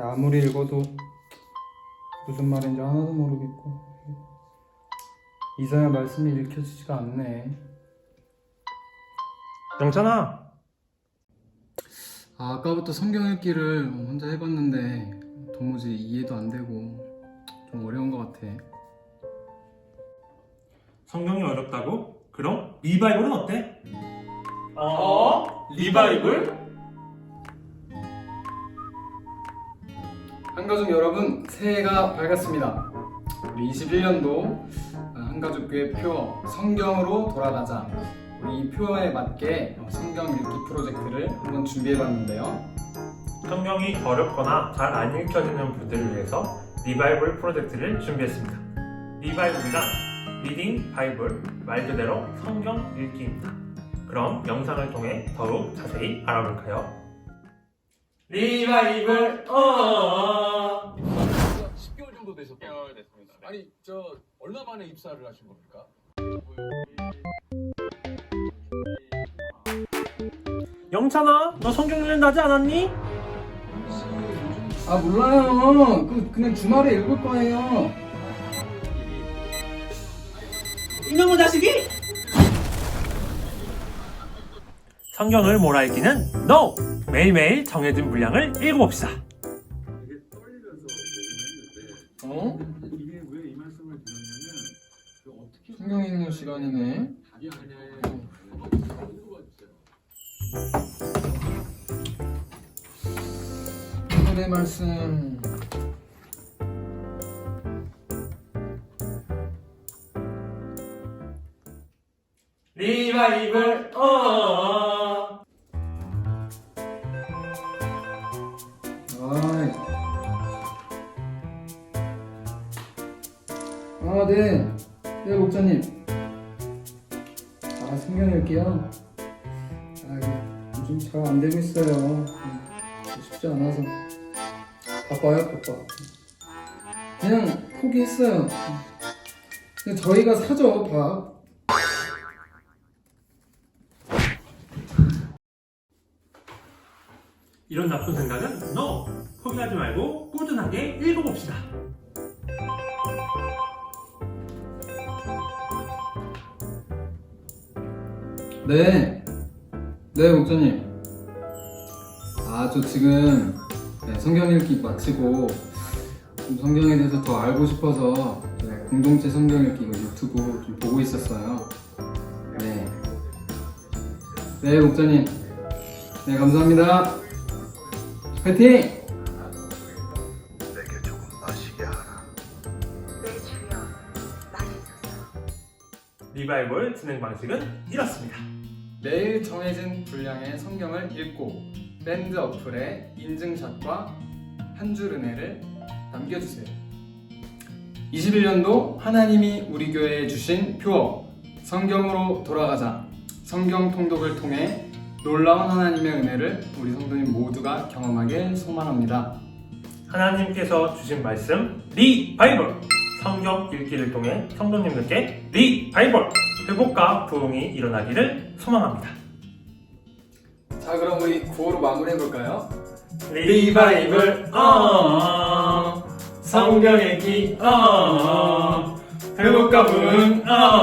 아무리 읽어도 무슨 말인지 하나도 모르겠고 이사야 말씀이 읽혀지지가 않네. 영찬아 아, 아까부터 성경 읽기를 혼자 해봤는데 도무지 이해도 안 되고 좀 어려운 것 같아. 성경이 어렵다고? 그럼 리바이블은 어때? 어? 리바이블? 한가족 여러분 새해가 밝았습니다. 우리 21년도 한가족교회 표 성경으로 돌아가자. 우리 이 표에 맞게 성경 읽기 프로젝트를 한번 준비해봤는데요. 성경이 어렵거나 잘 안 읽혀지는 분들을 위해서 리바이블 프로젝트를 준비했습니다. 리바이블이란 리딩 바이블 말 그대로 성경 읽기입니다. 그럼 영상을 통해 더욱 자세히 알아볼까요? 리바이블 어 10개월 정도. 10개월 됐습니다. 아니 저 얼마 만에 입사를 하신 겁니까? 영찬아 너 성경 읽는다 하지 않았니? 아 몰라요. 그 그냥 주말에 읽을 거예요. 이놈의 자식이! 성경을 몰아 읽기는 NO! 매일매일 정해진 분량을 읽어봅시다. 어? 이게 왜 이 말씀을 드렸냐면 그 어떻게 성경 읽는 시간이네. 읽어봐 주세요. 오늘의 말씀. 리바이블 어 아이. 아, 네. 네, 목사님. 아, 읽기요? 아, 이거 요즘 잘 안 되고 있어요. 음, 쉽지 않아서. 바빠요, 바빠. 그냥 포기했어요. 그냥 저희가 사죠, 밥. 이런 나쁜 생각은 NO! 포기하지 말고 꾸준하게 읽어봅시다. 네. 네, 목사님. 아, 저 지금 네, 성경 읽기 마치고 좀 성경에 대해서 더 알고 싶어서 네, 공동체 성경 읽기 유튜브 좀 보고 있었어요. 네. 네, 목사님. 네, 감사합니다. 화이팅! 내게 조금 마시게 하라. 내 주여 말해소서 리바이벌 진행 방식은 이렇습니다. 매일 정해진 분량의 성경을 읽고 밴드 어플에 인증샷과 한 줄 은혜를 남겨주세요. 21년도 하나님이 우리 교회에 주신 표어 성경으로 돌아가자 성경 통독을 통해 놀라운 하나님의 은혜를 우리 성도님 모두가 경험하길 소망합니다. 하나님께서 주신 말씀 리바이벌 성경 읽기를 통해 성도님들께 리바이벌 회복과 부흥이 일어나기를 소망합니다. 자 그럼 우리 구호로 마무리해 볼까요? 리바이벌 어 성경 읽기 어 회복과 부흥 어